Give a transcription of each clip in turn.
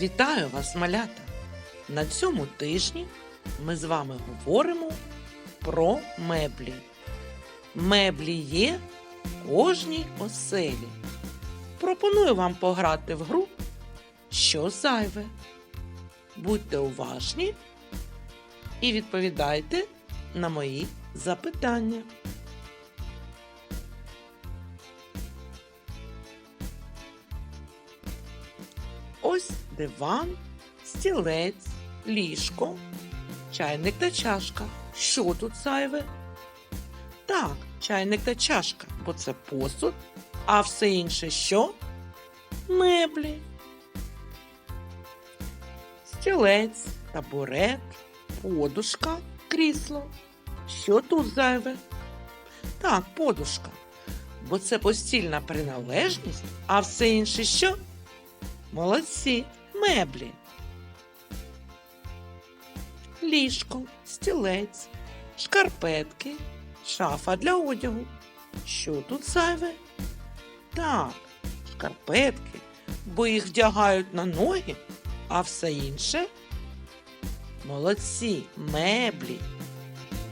Вітаю вас, малята! На цьому тижні ми з вами говоримо про меблі. Меблі є в кожній оселі. Пропоную вам пограти в гру Що зайве. Будьте уважні і відповідайте на мої запитання. Диван, стілець, ліжко, чайник та чашка. Що тут зайве? Так, чайник та чашка, бо це посуд, а все інше що? Меблі. Стілець, табурет, подушка, крісло. Що тут зайве? Так, подушка. Бо це постільна приналежність, а все інше що? Молодці, меблі. Ліжко, стілець, шкарпетки, шафа для одягу. Що тут зайве? Так, шкарпетки, бо їх вдягають на ноги, а все інше. Молодці, меблі,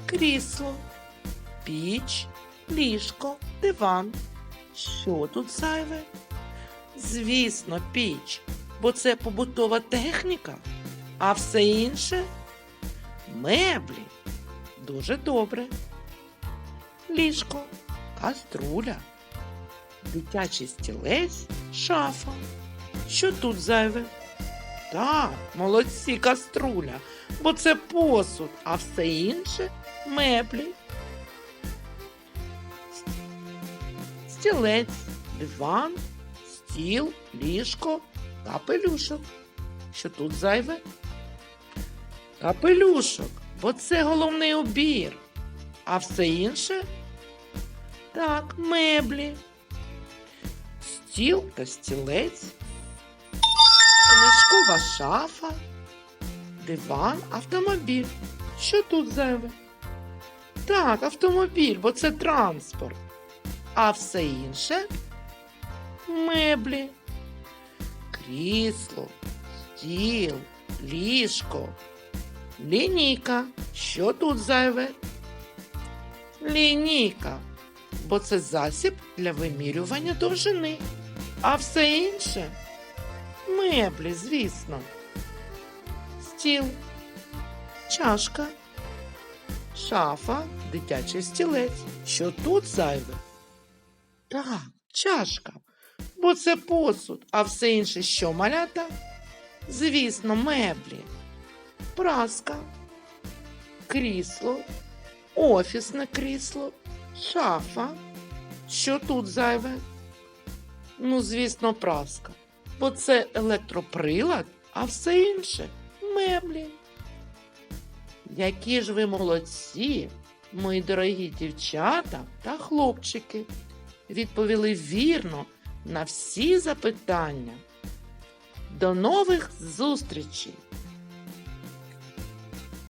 крісло, піч, ліжко, диван. Що тут зайве? Звісно, піч, бо це побутова техніка, а все інше меблі. Дуже добре. Ліжко, каструля, дитячий стілець, шафа. Що тут зайве? Так, молодці каструля, бо це посуд, а все інше меблі. Стілець, диван, стіл, ліжко, капелюшок. Що тут зайве? Капелюшок, бо це головний убір. А все інше? Так, меблі. Стіл та стілець, книжкова шафа, диван, автомобіль. Що тут зайве? Так, автомобіль, бо це транспорт. А все інше меблі, крісло, стіл, ліжко, лінійка. Що тут зайве? Лінійка, бо це засіб для вимірювання довжини. А все інше меблі, звісно. Стіл, чашка, шафа, дитячий стілець. Що тут зайве? Так, чашка. Бо це посуд, а все інше що малята? Звісно, меблі, праска, крісло, офісне крісло, шафа. Що тут зайве? Ну, звісно, праска. Бо це електроприлад, а все інше меблі. Які ж ви молодці, мої дорогі дівчата та хлопчики, відповіли вірно на всі запитання. До нових зустрічей!